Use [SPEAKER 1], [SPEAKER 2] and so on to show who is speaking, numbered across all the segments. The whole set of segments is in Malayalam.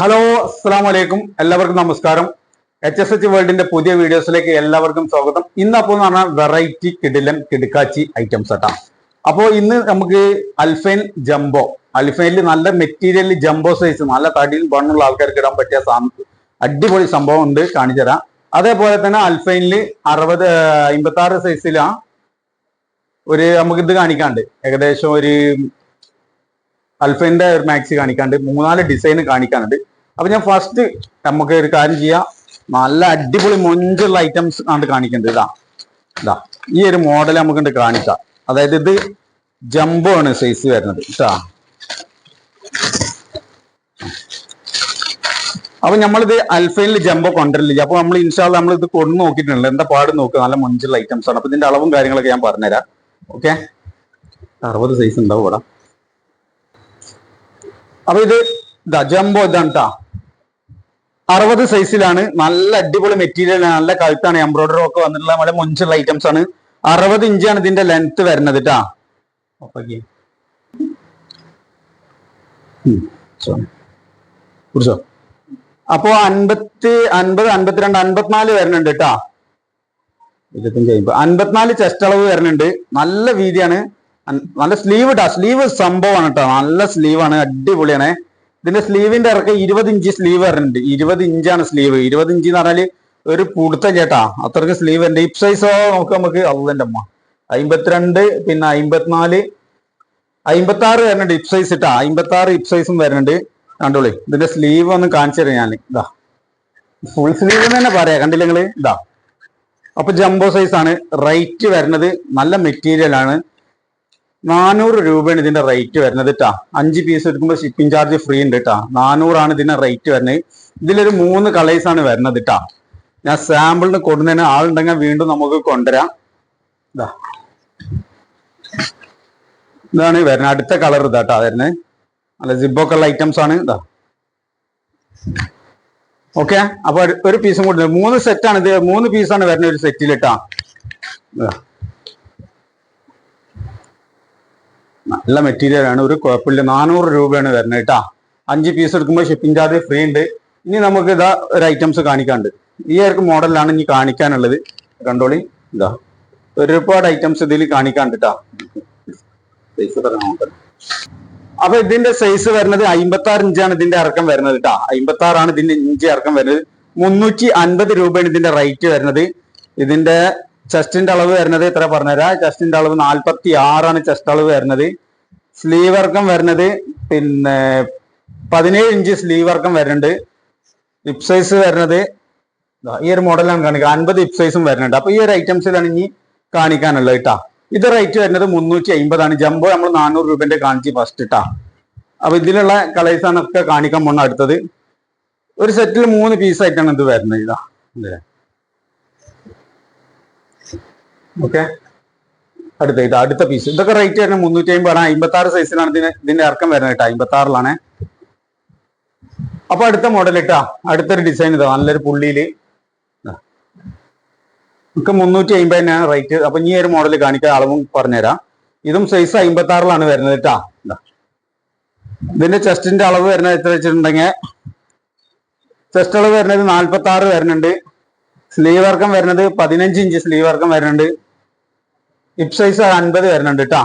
[SPEAKER 1] ഹലോ അസ്സാം വലൈക്കും എല്ലാവർക്കും നമസ്കാരം. എച്ച് എസ് എച്ച് വേൾഡിന്റെ പുതിയ വീഡിയോസിലേക്ക് എല്ലാവർക്കും സ്വാഗതം. ഇന്ന് അപ്പോൾ എന്ന് പറഞ്ഞാൽ വെറൈറ്റി കിടിലൻ കിടുക്കാച്ചി ഐറ്റംസ് ആട്ടാ. അപ്പോൾ ഇന്ന് നമുക്ക് അൽഫൈൻ ജംബോ. അൽഫൈനിൽ നല്ല മെറ്റീരിയലിൽ ജംബോ സൈസ് നല്ല തടിയിൽ ബണ്ണുള്ള ആൾക്കാർക്ക് ഇടാൻ പറ്റിയ അടിപൊളി സംഭവം ഉണ്ട് കാണിച്ചു തരാം. അതേപോലെ തന്നെ അൽഫൈനിൽ അറുപത് അമ്പത്തി ആറ് സൈസിലാ ഒരു നമുക്ക് ഇത് കാണിക്കാണ്ട് ഏകദേശം ഒരു അൽഫൈന്റെ ഒരു മാക്സി കാണിക്കാണ്ട് മൂന്നാൽ ഡിസൈൻ കാണിക്കാനുണ്ട്. അപ്പൊ ഞാൻ ഫസ്റ്റ് നമുക്ക് ഒരു കാര്യം ചെയ്യാം. നല്ല അടിപൊളി മൊഞ്ചുള്ള ഐറ്റംസ് ആണ് കാണിക്കേണ്ടത് ഇതാ. ഇതാ ഈ ഒരു മോഡൽ നമുക്ക് കാണിക്കാം അതായത് ഇത് ജംബോ ആണ് സൈസ് വരുന്നത് ഇതാ അപ്പൊ നമ്മളിത് അൽഫൈനിൽ ജംബോ കൊണ്ടുവരില്ല അപ്പൊ നമ്മൾ ഇൻഷാൾ നമ്മൾ ഇത് കൊണ്ടു നോക്കിയിട്ടുണ്ട്. എന്താ പാട് നോക്കുക? നല്ല മൊഞ്ചുള്ള ഐറ്റംസ് ആണ്. അപ്പൊ ഇതിന്റെ അളവും കാര്യങ്ങളൊക്കെ ഞാൻ പറഞ്ഞുതരാം. ഓക്കെ അറുപത് സൈസ് ഉണ്ടാവും ഇവിടെ. അപ്പൊ ഇത് ഇതാ ജംബോ ഇതാണ് ട്ടാ അറുപത് സൈസിലാണ് നല്ല അടിപൊളി മെറ്റീരിയൽ നല്ല കഴുത്താണ്. എംബ്രോയിഡറി ഒക്കെ വന്നിട്ടുള്ള നല്ല മുഞ്ചുള്ള ഐറ്റംസ് ആണ്. അറുപത് ഇഞ്ചാണ് ഇതിന്റെ ലെങ്ത് വരുന്നത് കേട്ടാ കുറിച്ചോ അപ്പോ അൻപത്തി അൻപത് അൻപത്തിരണ്ട് അൻപത്തിനാല് വരുന്നുണ്ട് കേട്ടാ ഇരുപത്തഞ്ച് അൻപത്തിനാല് ചെസ്റ്റ് അളവ് വരുന്നുണ്ട്. നല്ല വീതിയാണ്. നല്ല സ്ലീവ് ഇട്ടാ സ്ലീവ് സംഭവമാണ് കേട്ടോ നല്ല സ്ലീവാണ് അടിപൊളിയാണ്. ഇതിന്റെ സ്ലീവിന്റെ ഇറക്കം ഇരുപത് ഇഞ്ച് സ്ലീവ് വരുന്നുണ്ട് ഇരുപത് ഇഞ്ചാണ് സ്ലീവ് ഇരുപത് ഇഞ്ച് എന്ന് പറഞ്ഞാൽ ഒരു പുടുത്ത ചേട്ടാ. അത്രയ്ക്ക് സ്ലീവ് ഉണ്ട് ഇപ് സൈസോ നോക്ക് നമുക്ക് അള്ളന്റെ അമ്മ. അമ്പത്തിരണ്ട് പിന്നെ അമ്പത്തിനാല് അമ്പത്തി ആറ് വരുന്നുണ്ട് ഇപ് സൈസ് ഇട്ടാ അമ്പത്തി ആറ് ഇപ് സൈസും വരുന്നുണ്ട് കണ്ടോളി. ഇതിന്റെ സ്ലീവ് ഒന്ന് കാണിച്ചു തരാം ഞാൻ ഇതാ. ഫുൾ സ്ലീവ് തന്നെ പറയാ. കണ്ടില്ല നിങ്ങൾ? ഇതാ. അപ്പൊ ജംബോ സൈസ് ആണ്. റൈറ്റ് വരുന്നത് നല്ല മെറ്റീരിയൽ ആണ്. നാനൂറ് രൂപയാണ് ഇതിന്റെ റേറ്റ് വരുന്നത് കേട്ടാ അഞ്ച് പീസ് എടുക്കുമ്പോൾ ഷിപ്പിംഗ് ചാർജ് ഫ്രീ ഉണ്ട് കേട്ടാ നാനൂറാണ് ഇതിന്റെ റേറ്റ് വരുന്നത്. ഇതിലൊരു മൂന്ന് കളേഴ്സ് ആണ് വരുന്നത് കേട്ടാ ഞാൻ സാമ്പിളിന് കൊടുന്നതിന് ആളുണ്ടെങ്കിൽ വീണ്ടും നമുക്ക് കൊണ്ടുവരാം. ഇതാ ഇതാണ് വരുന്നത്. അടുത്ത കളർ ഇതാ ഇതാട്ടാ വരുന്നത്. അല്ല സിബൊക്കെ ഉള്ള ഐറ്റംസ് ആണ്. ഇതാ ഓക്കെ അപ്പൊ ഒരു- ഒരു പീസും കൂടി മൂന്ന് സെറ്റ് ആണ് ഇത്. മൂന്ന് പീസാണ് വരുന്നത് ഒരു സെറ്റിൽ കേട്ടാ ഇതാ. നല്ല മെറ്റീരിയൽ ആണ്. ഒരു കുഴപ്പമില്ല. നാനൂറ് രൂപയാണ് വരുന്നത് കേട്ടാ. അഞ്ച് പീസ് എടുക്കുമ്പോൾ ഷിപ്പിംഗ് ചാർജ് ഫ്രീ ഉണ്ട്. ഇനി നമുക്ക് ഇതാ ഒരു ഐറ്റംസ് കാണിക്കാണ്ട് ഈ ഒരു മോഡലാണ് ഇനി കാണിക്കാനുള്ളത്. കണ്ടോളി. ഇതാ. ഒരുപാട് ഐറ്റംസ് ഇതിൽ കാണിക്കാണ്ട് കേട്ടാ. അപ്പൊ ഇതിന്റെ സൈസ് വരുന്നത് അമ്പത്തി ആറ് ഇഞ്ചാണ് ഇതിന്റെ ഇറക്കം വരുന്നത് കേട്ടാ. അമ്പത്തി ആറാണ് ഇതിന്റെ ഇഞ്ച് ഇറക്കം വരുന്നത്. മുന്നൂറ്റി അൻപത് രൂപയാണ് ഇതിന്റെ റേറ്റ് വരുന്നത്. ഇതിന്റെ ചെസ്റ്റിന്റെ അളവ് വരുന്നത് ഇത്ര പറഞ്ഞുതരാം. ചെസ്റ്റിന്റെ അളവ് നാൽപ്പത്തി ആറാണ് ചെസ്റ്റ് അളവ് വരുന്നത്. സ്ലീവ് വർക്കം വരുന്നത് പിന്നെ പതിനേഴ് ഇഞ്ച് സ്ലീവ് വർക്കം വരുന്നുണ്ട്. ഹിപ് സൈസ് വരുന്നത് ഈ ഒരു മോഡലാണ് കാണിക്കുക അൻപത് ഹിപ് സൈസും വരുന്നുണ്ട്. അപ്പൊ ഈ ഒരു ഐറ്റംസിലാണ് ഇനി കാണിക്കാനുള്ളത് കേട്ടാ. ഇത് റേറ്റ് വരുന്നത് മുന്നൂറ്റി അമ്പതാണ് ജംബോ നമ്മൾ നാനൂറ് രൂപന്റെ കാണിച്ചു ഫസ്റ്റ് ഇട്ടാ അപ്പൊ ഇതിലുള്ള കളേഴ്സ് ആണ് ഒക്കെ കാണിക്കാൻ പോണ അടുത്തത്. ഒരു സെറ്റിൽ മൂന്ന് പീസ് ആയിട്ടാണ് ഇത് വരുന്നത്. ഇതാ. ഓക്കെ അടുത്ത ഇത് അടുത്ത പീസ് ഇതൊക്കെ റേറ്റ് വരുന്നത് മുന്നൂറ്റി അമ്പതാണ് അമ്പത്തി ആറ് സൈസിലാണ് ഇതിന് ഇതിന്റെ ഇറക്കം വരുന്നത് കേട്ടോ. അമ്പത്തി ആറിലാണ് അപ്പൊ അടുത്ത മോഡൽ ഇട്ടാ അടുത്തൊരു ഡിസൈൻ ഇതാ നല്ലൊരു പുള്ളിയിൽ. നമുക്ക് മുന്നൂറ്റി അമ്പതിനാണ് റേറ്റ് അപ്പൊ ഈ ഒരു മോഡൽ കാണിക്കാൻ അളവും പറഞ്ഞുതരാം. ഇതും സൈസ് അമ്പത്തി ആറിലാണ് വരുന്നത് കേട്ടാ. ഇതാ. ഇതിന്റെ ചെസ്റ്റിന്റെ അളവ് വരുന്നത് എത്ര വെച്ചിട്ടുണ്ടെങ്കിൽ? ചെസ്റ്റ് അളവ് വരുന്നത് നാൽപ്പത്തി ആറ് വരുന്നുണ്ട്. സ്ലീവ് വർക്കം വരുന്നത് പതിനഞ്ച് ഇഞ്ച് സ്ലീവ് വർക്കം വരുന്നുണ്ട്. ഹിപ് സൈസ് അൻപത് വരുന്നുണ്ട് കേട്ടാ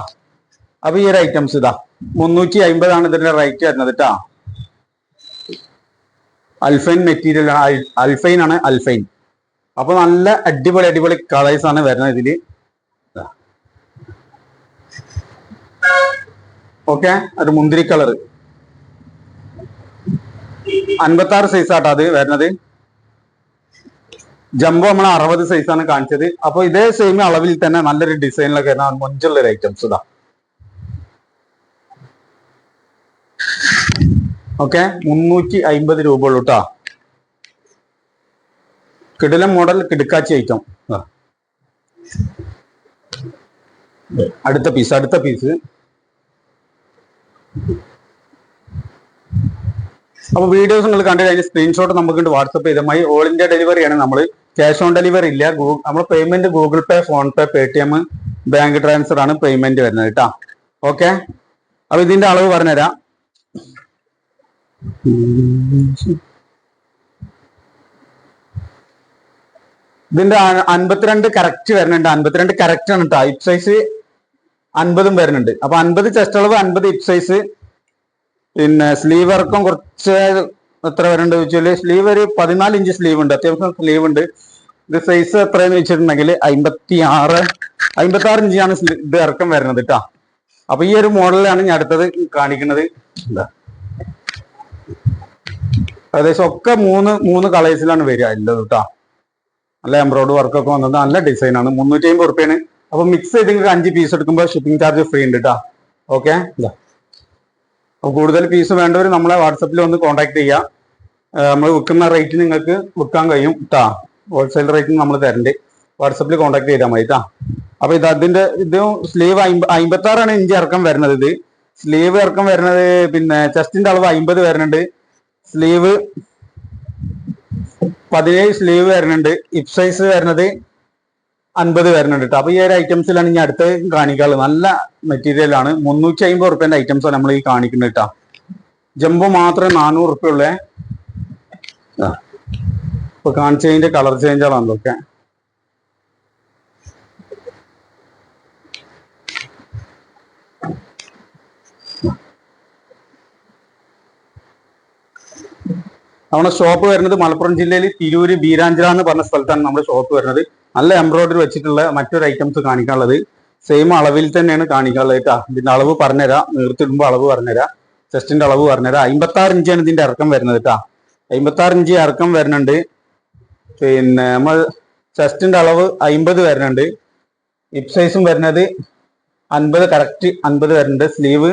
[SPEAKER 1] അപ്പൊ ഈ ഒരു ഐറ്റംസ് ഇതാ. മുന്നൂറ്റി അമ്പതാണ് ഇതിന്റെ റേറ്റ് വരുന്നത് കേട്ടാ അൽഫൈൻ മെറ്റീരിയൽ അൽഫൈൻ ആണ് അൽഫൈൻ അപ്പൊ നല്ല അടിപൊളി അടിപൊളി കളേഴ്സ് ആണ് വരുന്നത് ഇതിൽ. ഓക്കെ ഒരു മുന്തിരി കളർ അൻപത്തി ആറ് സൈസ് ആട്ടോ അത് വരുന്നത്. ജംബോ നമ്മൾ അറുപത് സൈസ് ആണ് കാണിച്ചത്. അപ്പൊ ഇതേ സെയിം അളവിൽ തന്നെ നല്ലൊരു ഡിസൈനിലൊക്കെ വരുന്ന മൊഞ്ചുള്ള ഒരു ഐറ്റംസ് ഇതാ. ഓക്കെ മുന്നൂറ്റി അമ്പത് രൂപ ഉള്ളൂ കേട്ടോ കിടിലം മോഡൽ കിടുക്കാച്ചി ഐറ്റം അടുത്ത പീസ് അടുത്ത പീസ് അപ്പൊ വീഡിയോസ് നിങ്ങൾ കണ്ടു കഴിഞ്ഞാൽ സ്ക്രീൻഷോട്ട് നമുക്ക് വാട്സപ്പ് ചെയ്തമായി ഓൾ ഇന്ത്യ ഡെലിവറിയാണ് നമ്മൾ ക്യാഷ് ഓൺ ഡെലിവറി ഇല്ല. നമ്മൾ payment Google pay PhonePe Paytm bank transfer ആണ് പേയ്മെന്റ് വരുന്നത് കേട്ടോ ഓക്കെ അപ്പൊ ഇതിന്റെ അളവ് പറഞ്ഞുതരാം. ഇതിന്റെ അൻപത്തിരണ്ട് കറക്റ്റ് വരുന്നുണ്ട്. അൻപത്തിരണ്ട് കറക്റ്റ് ആണ് കേട്ടോ ഹിപ്പ് സൈസ് അൻപതും വരുന്നുണ്ട്. അപ്പൊ അൻപത് ചെസ്റ്റ് അളവ് അൻപത് ഹിപ്പ് സൈസ് പിന്നെ സ്ലീവ് ഇറക്കം കുറച്ച് എത്ര വരുന്നുണ്ട് ചോദിച്ചാൽ സ്ലീവ് ഒരു പതിനാല് ഇഞ്ച് സ്ലീവ് ഉണ്ട്. അത്യാവശ്യം സ്ലീവ് ഉണ്ട്. ഇത് സൈസ് എത്രയെന്ന് വെച്ചിട്ടുണ്ടെങ്കിൽ അമ്പത്തി ആറ് അമ്പത്തി ആറ് ഇഞ്ചാണ് ഇത് ഇറക്കം വരുന്നത് കേട്ടോ അപ്പൊ ഈ ഒരു മോഡലാണ് ഞാൻ അടുത്തത് കാണിക്കുന്നത്. എന്താ ഏകദേശം ഒക്കെ മൂന്ന് മൂന്ന് കളേഴ്സിലാണ് വരിക ഉള്ളത് കേട്ടോ നല്ല എംബ്രോയിഡറി വർക്കൊക്കെ വന്നത് നല്ല ഡിസൈനാണ് മുന്നൂറ്റി അമ്പത് റുപ്യാണ് അപ്പൊ മിക്സ് ചെയ്ത് അഞ്ച് പീസ് എടുക്കുമ്പോൾ ഷിപ്പിംഗ് ചാർജ് ഫ്രീ ഉണ്ട് കേട്ടോ ഓക്കെ അപ്പൊ കൂടുതൽ പീസ് വേണ്ടവർ നമ്മളെ വാട്സപ്പിൽ വന്ന് കോൺടാക്ട് ചെയ്യാം. നമ്മൾ വിൽക്കുന്ന റേറ്റ് നിങ്ങൾക്ക് വിൽക്കാൻ കഴിയും കേട്ടാ ഹോൾസെയിൽ റേറ്റിന് നമ്മൾ തരണ്ട്. വാട്സപ്പിൽ കോൺടാക്ട് ചെയ്താൽ മതി താ അപ്പൊ ഇത് അതിന്റെ ഇത് സ്ലീവ് അമ്പത്തി ആറാണ് ഇഞ്ച് ഇറക്കം വരുന്നത് ഇത്. സ്ലീവ് ഇറക്കം വരുന്നത് പിന്നെ ചെസ്റ്റിന്റെ അളവ് അമ്പത് വരുന്നുണ്ട്. സ്ലീവ് പതിനേഴ് സ്ലീവ് വരുന്നുണ്ട്. ഇപ്സൈസ് സൈസ് വരുന്നത് അൻപത് വരുന്നുണ്ട് കേട്ടോ അപ്പൊ ഈ ഒരു ഐറ്റംസിലാണ് ഇനി അടുത്ത് കാണിക്കാറ് നല്ല മെറ്റീരിയൽ ആണ്. മുന്നൂറ്റി അമ്പത് റുപ്യന്റെ ഐറ്റംസ് ആണ് നമ്മൾ ഈ കാണിക്കുന്നത് കേട്ടോ ജംബോ മാത്രം നാനൂറ് റുപ്യ ഉള്ളേ. ഇപ്പൊ കാണിച്ചതിന്റെ കളർ ചേഞ്ചാണ് ഇതൊക്കെ നമ്മുടെ ഷോപ്പ് വരുന്നത് മലപ്പുറം ജില്ലയിൽ തിരൂര് ബീരാഞ്ചിറ എന്ന് പറഞ്ഞ സ്ഥലത്താണ് നമ്മുടെ ഷോപ്പ് വരുന്നത്. നല്ല എംബ്രോയിഡറി വെച്ചിട്ടുള്ള മറ്റൊരു ഐറ്റംസ് കാണിക്കാനുള്ളത് സെയിം അളവിൽ തന്നെയാണ് കാണിക്കാനുള്ളത് കേട്ടോ. ഇതിന്റെ അളവ് പറഞ്ഞുതരാം. നീർത്തിടുമ്പോൾ അളവ് പറഞ്ഞുതരാം. ചെസ്റ്റിന്റെ അളവ് പറഞ്ഞുതരാം. അമ്പത്തി ആറ് ഇഞ്ചാണ് ഇതിന്റെ ഇറക്കം വരുന്നത് കേട്ടോ. അമ്പത്തി ആറ് ഇഞ്ച് ഇറക്കം വരുന്നുണ്ട്. പിന്നെ നമ്മൾ ചെസ്റ്റിന്റെ അളവ് അമ്പത് വരുന്നുണ്ട്. ഹിപ് സൈസും വരുന്നത് അൻപത് കറക്റ്റ് അൻപത് വരുന്നുണ്ട്. സ്ലീവ്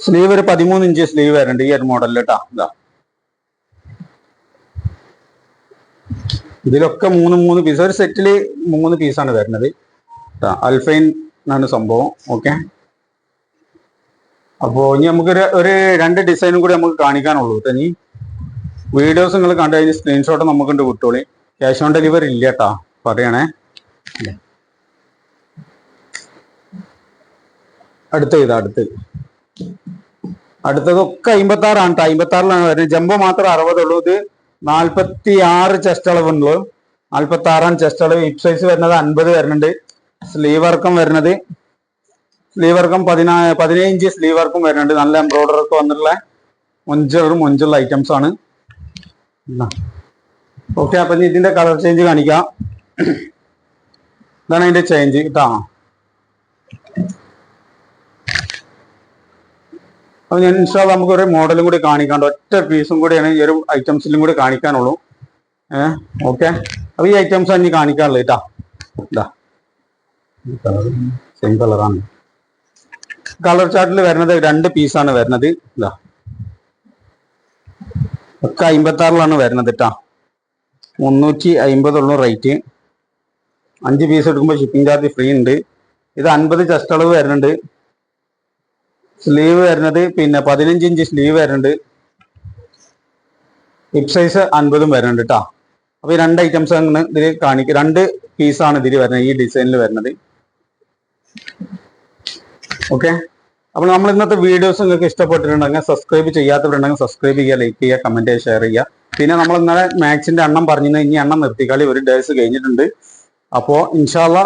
[SPEAKER 1] സ്ലീവ് ഒരു പതിമൂന്ന് ഇഞ്ച് സ്ലീവ് വരുന്നുണ്ട് ഈ ഒരു മോഡലിൽ കേട്ടോ. ഇതാ. ഇതിലൊക്കെ മൂന്ന് മൂന്ന് പീസ് ഒരു സെറ്റിൽ മൂന്ന് പീസാണ് വരുന്നത്. അൽഫൈൻ എന്നാണ് സംഭവം. ഓക്കെ അപ്പോ ഇനി നമുക്കൊരു ഒരു രണ്ട് ഡിസൈനും കൂടി നമുക്ക് കാണിക്കാനുള്ളൂ കേട്ടോ ഇനി. വീഡിയോസ് നിങ്ങൾ കണ്ടു കഴിഞ്ഞ് സ്ക്രീൻഷോട്ട് നമുക്കുണ്ട് വിട്ടോളി. ക്യാഷ് ഓൺ ഡെലിവറി ഇല്ല കേട്ടാ പറയണേ. അടുത്ത ഇതാ അടുത്ത് അടുത്തതൊക്കെ അമ്പത്താറാണ് കേട്ടോ അമ്പത്തി ആറിലാണ് വരുന്നത്. ജംബോ മാത്രം അറുപതുള്ളൂ. ഇത് നാൽപ്പത്തി ആറ് ചെസ്റ്റ് അളവുള്ളൂ നാൽപ്പത്തി ആറാം ചെസ്റ്റ് അളവ്. ഹിപ് സൈസ് വരുന്നത് അൻപത് വരുന്നുണ്ട്. സ്ലീവ് വർക്കം വരുന്നത്. സ്ലീവ് വർക്കം പതിനാ പതിനേഴ് ഇഞ്ച് സ്ലീവ് വർക്കും വരുന്നുണ്ട്. നല്ല എംബ്രോയിഡറി ഒക്കെ വന്നിട്ടുള്ള മൊഞ്ചറും മൊഞ്ചുള്ള ഐറ്റംസ് ആണ്. ഓക്കെ അപ്പൊ ഇതിന്റെ കളർ ചേഞ്ച് കാണിക്കാം. ഇതാണ് അതിന്റെ ചേഞ്ച് കേട്ടോ അപ്പൊ ഞാൻ ഇൻഷാ നമുക്ക് ഒരു മോഡലും കൂടി കാണിക്കാണ്ട് ഒറ്റ പീസും കൂടിയാണ് ഈ ഒരു ഐറ്റംസിലും കൂടി കാണിക്കാനുള്ളൂ. ഏഹ് ഓക്കെ അപ്പൊ ഈ ഐറ്റംസ് ആണ് ഇനി കേട്ടാ ഇതാ. സെയിം കളറാണ് കളർ ചാർട്ടിൽ വരുന്നത് രണ്ട് പീസാണ് വരുന്നത്. ഇതാ. ഒക്കെ അമ്പത്തി ആറിലാണ് വരുന്നത് കേട്ടാ മുന്നൂറ്റി അമ്പതുള്ളൂ റേറ്റ് അഞ്ച് പീസ് എടുക്കുമ്പോൾ ഷിപ്പിംഗ് ചാർജ് ഫ്രീ ഉണ്ട് ഇത് അൻപത് ചെസ്റ്റ് അളവ് വരുന്നുണ്ട്. സ്ലീവ് വരുന്നത് പിന്നെ പതിനഞ്ച് ഇഞ്ച് സ്ലീവ് വരുന്നുണ്ട്. ഹിപ് സൈസ് അൻപതും വരുന്നുണ്ട് കേട്ടോ അപ്പൊ ഈ രണ്ട് ഐറ്റംസ് ആണ് ഇതിൽ കാണിക്കുക രണ്ട് പീസാണ് ഇതിൽ വരുന്നത് ഈ ഡിസൈനിൽ വരുന്നത്. ഓക്കെ അപ്പോൾ നമ്മൾ ഇന്നത്തെ വീഡിയോസ് നിങ്ങൾക്ക് ഇഷ്ടപ്പെട്ടിട്ടുണ്ടെങ്കിൽ സബ്സ്ക്രൈബ് ചെയ്യാത്തവരുണ്ടെങ്കിൽ സബ്സ്ക്രൈബ് ചെയ്യുക ലൈക്ക് ചെയ്യുക കമന്റ് ചെയ്യുക ഷെയർ ചെയ്യുക. പിന്നെ നമ്മൾ ഇന്നലെ മാക്സിന്റെ എണ്ണം പറഞ്ഞത് ഇനി എണ്ണം നിർത്തിക്കളി ഒരു ഡേയ്സ് കഴിഞ്ഞിട്ടുണ്ട്. അപ്പോൾ ഇൻഷാല്ല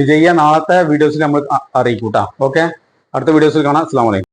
[SPEAKER 1] വിജയ നാളത്തെ വീഡിയോസിൽ നമ്മൾ അറിയിക്കൂട്ടാ. ഓക്കെ അടുത്ത വീഡിയോസിൽ കാണാം. അസ്സാം വലൈക്കും